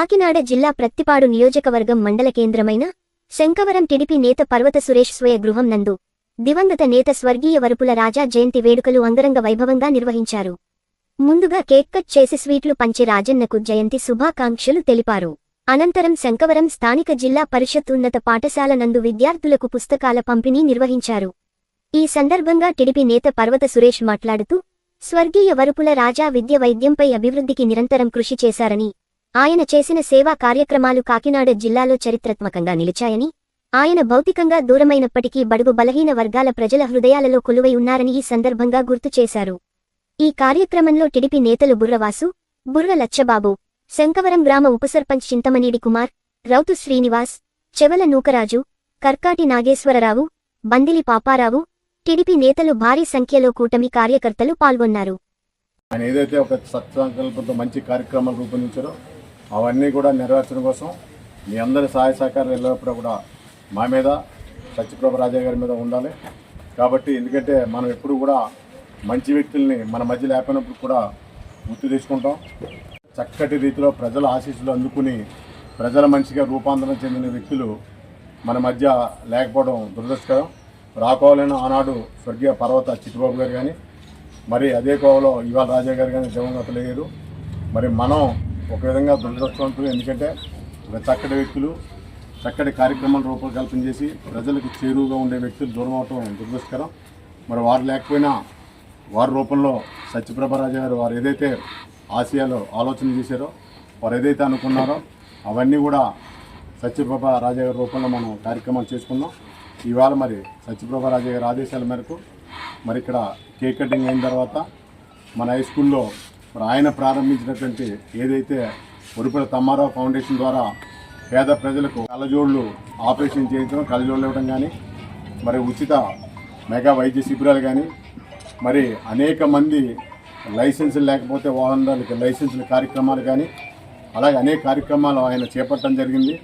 కాకినాడ జిల్లా ప్రత్తిపాడు నియోజకవర్గం మండల కేంద్రమైన శంకవరం టిడిపి నేత పర్వత సురేష్ స్వయ గృహం నందు దివంగత నేత స్వర్గీయ వరుపుల రాజా జయంతి వేడుకలు అంగరంగ వైభవంగా నిర్వహించారు. ముందుగా కేక్ కట్ చేసి స్వీట్లు పంచి రాజన్నకు జయంతి శుభాకాంక్షలు తెలిపారు. అనంతరం శంకవరం స్థానిక జిల్లా పరిషత్ ఉన్నత పాఠశాల నందు విద్యార్థులకు పుస్తకాల పంపిణీ నిర్వహించారు. ఈ సందర్భంగా టిడిపి నేత పర్వత సురేష్ మాట్లాడుతూ స్వర్గీయ వరుపుల రాజా విద్య వైద్యంపై అభివృద్ధికి నిరంతరం కృషి చేశారని ఆయన చేసిన సేవా కార్యక్రమాలు కాకినాడ జిల్లాలో చరిత్రాత్మకంగా నిలిచాయని ఆయన భౌతికంగా దూరమైనప్పటికీ బడుగు బలహీన వర్గాల ప్రజల హృదయాలలో కొలువై ఉన్నారని ఈ సందర్భంగా గుర్తు చేశారు. ఈ కార్యక్రమంలో టిడిపి నేతలు బుర్రవాసు బుర్ర లచ్చబాబు శంకవరం గ్రామ ఉపసర్పంచ్ చింతమనీడి కుమార్ రౌతు శ్రీనివాస్ చెవల నూకరాజు కర్కాటి నాగేశ్వరరావు బందిలి పాపారావు టిడిపి నేతలు భారీ సంఖ్యలో కూటమి కార్యకర్తలు పాల్గొన్నారు. ఆయన ఏదైతే ఒక సత్సంకల్పంతో మంచి కార్యక్రమాలు రూపొందించారో అవన్నీ కూడా నెరవేర్చడం కోసం మీ అందరి సహాయ సహకారాలు ఎల్లప్పుడూ కూడా మా మీద సత్యప్రభ రాజా గారి మీద ఉండాలి. కాబట్టి ఎందుకంటే మనం ఎప్పుడు కూడా మంచి వ్యక్తుల్ని మన మధ్య లేకపోయినప్పుడు కూడా గుర్తు తెచ్చుకుంటాం. చక్కటి రీతిలో ప్రజల ఆశీస్సులు అందుకుని ప్రజల మనిషిగా రూపాంతరం చెందిన వ్యక్తులు మన మధ్య లేకపోవడం దురదృష్టకరం. రాకోవాలని ఆనాడు స్వర్గీయ పర్వత చిట్టుబాబు గారు కానీ మరి అదే కోవలో ఇవాళ రాజా గారు కానీ దివంగతులు లేదు మరి మనం ఒక విధంగా దురదృష్టవంతులు ఎందుకంటే చక్కటి వ్యక్తులు చక్కటి కార్యక్రమాలు రూపకల్పన చేసి ప్రజలకు చేరువుగా ఉండే వ్యక్తులు దూరం అవటం దురదృష్టకరం. మరి వారు లేకపోయినా వారి రూపంలో సత్యప్రభ రాజా గారు వారు ఏదైతే ఆసియాలో ఆలోచన చేశారో వారు ఏదైతే అనుకున్నారో అవన్నీ కూడా సత్యప్రభ రాజా గారి రూపంలో మనం కార్యక్రమాలు చేసుకున్నాం. ఇవాళ మరి సత్యప్రభ రాజా గారి ఆదేశాల మేరకు మరి ఇక్కడ కేక్ కటింగ్ అయిన తర్వాత మన హై స్కూల్లో మరి ఆయన ప్రారంభించినటువంటి ఏదైతే ఉరుపుల తమ్మారావు ఫౌండేషన్ ద్వారా పేద ప్రజలకు కళ్ళజోళ్ళు ఆపరేషన్ చేయించడం కళ్ళజోళ్ళు ఇవ్వడం కానీ మరి ఉచిత మెగా వైద్య శిబిరాలు కానీ మరి అనేక మంది లైసెన్సులు లేకపోతే వాహనాలకి లైసెన్సుల కార్యక్రమాలు కానీ అలాగే అనేక కార్యక్రమాలు ఆయన చేపట్టడం జరిగింది.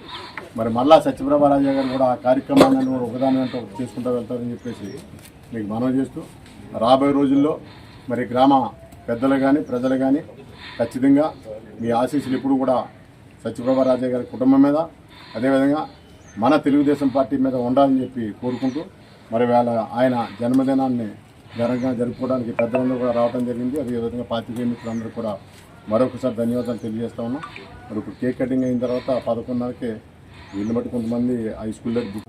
మరి మళ్ళా సత్యప్రభారాజా గారు కూడా ఆ కార్యక్రమాలను కూడా ఒకదాని వెంట చేసుకుంటూ వెళ్తారని చెప్పేసి మీకు మనం చేస్తూ రాబోయే రోజుల్లో మరి గ్రామ పెద్దలు కానీ ప్రజలు కానీ ఖచ్చితంగా మీ ఆశీస్సులు ఇప్పుడు కూడా సత్యప్రభ రాజా గారి కుటుంబం మీద అదేవిధంగా మన తెలుగుదేశం పార్టీ మీద ఉండాలని చెప్పి కోరుకుంటూ మరి వేళ ఆయన జన్మదినాన్ని ఘనంగా జరుపుకోవడానికి పెద్దలందరూ కూడా రావడం జరిగింది. అదేవిధంగా పార్టీ మిత్రులందరూ కూడా మరొకసారి ధన్యవాదాలు తెలియజేస్తా ఉన్నాం మరి ఇప్పుడు కేక్ కటింగ్ అయిన తర్వాత పదకొండున్నరకే వీళ్ళు బట్టి కొంతమంది హై స్కూల్లో బుక్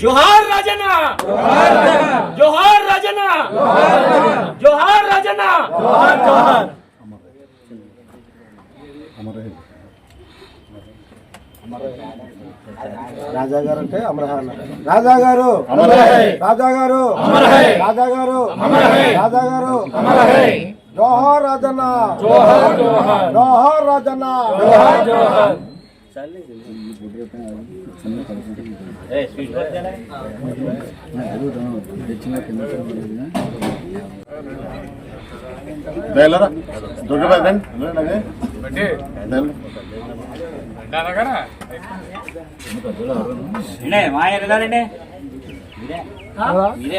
జోహార్ రాజన్న! జోహార్ రాజన్న! జోహార్ రాజన్న! రాజా గారు అంటే అమరహాన్ రాజా గారు. రాజా గారు! రాజా గారు! రాజా గారు! జోహార్ రాజన్న! జోహార్ రాజన్న! అదే దయలు. మా ఎలారండి మీరే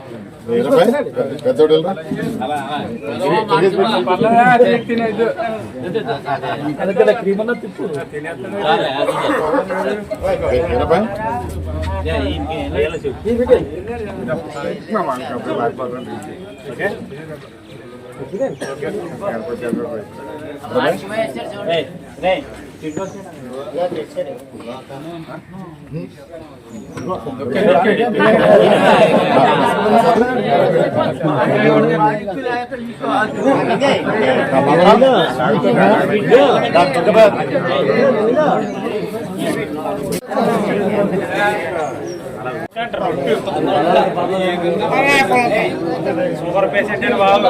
రండి ఓకే, తినండి షుగర్ పేషెంట్ అని బాబు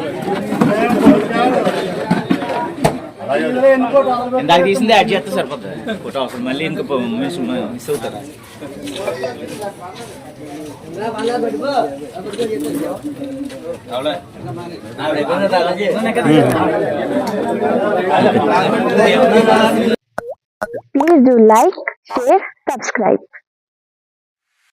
ఇందాక తీసింది యాడ్ చేస్తే సరిపోతుంది. ఫోటో అవసరం. మళ్ళీ ఇంకా miss miss Please do like, share, subscribe.